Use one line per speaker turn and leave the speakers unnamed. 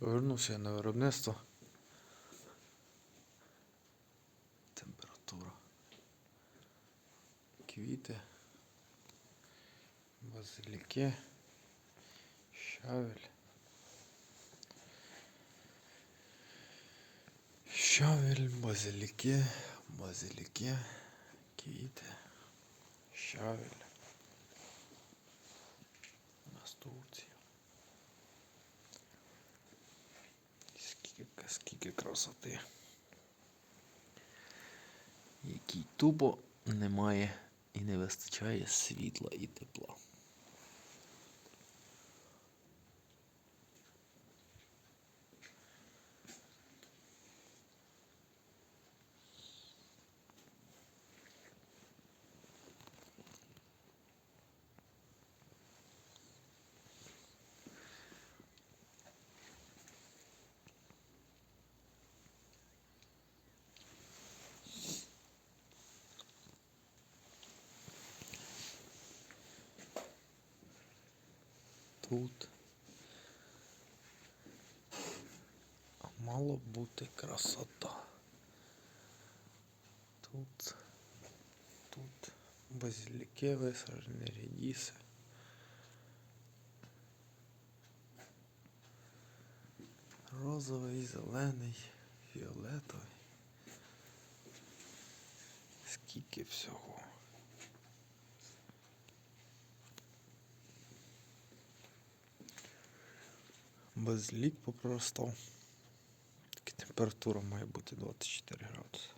Повернувся я на виробництво. Температура. Квіти. Базиліки. Щавель. Щавель, базиліки, базиліки, квіти, щавель. Настурція. Скільки, скільки красоти. Який тупо немає і не вистачає світла і тепла. Тут мало бути красота. Тут, тут базиліки висаджені, рідіси. Розовий, зелений, фіолетовий. Скільки всього. Базилік попроростав. Таки температура має бути 24 градуси.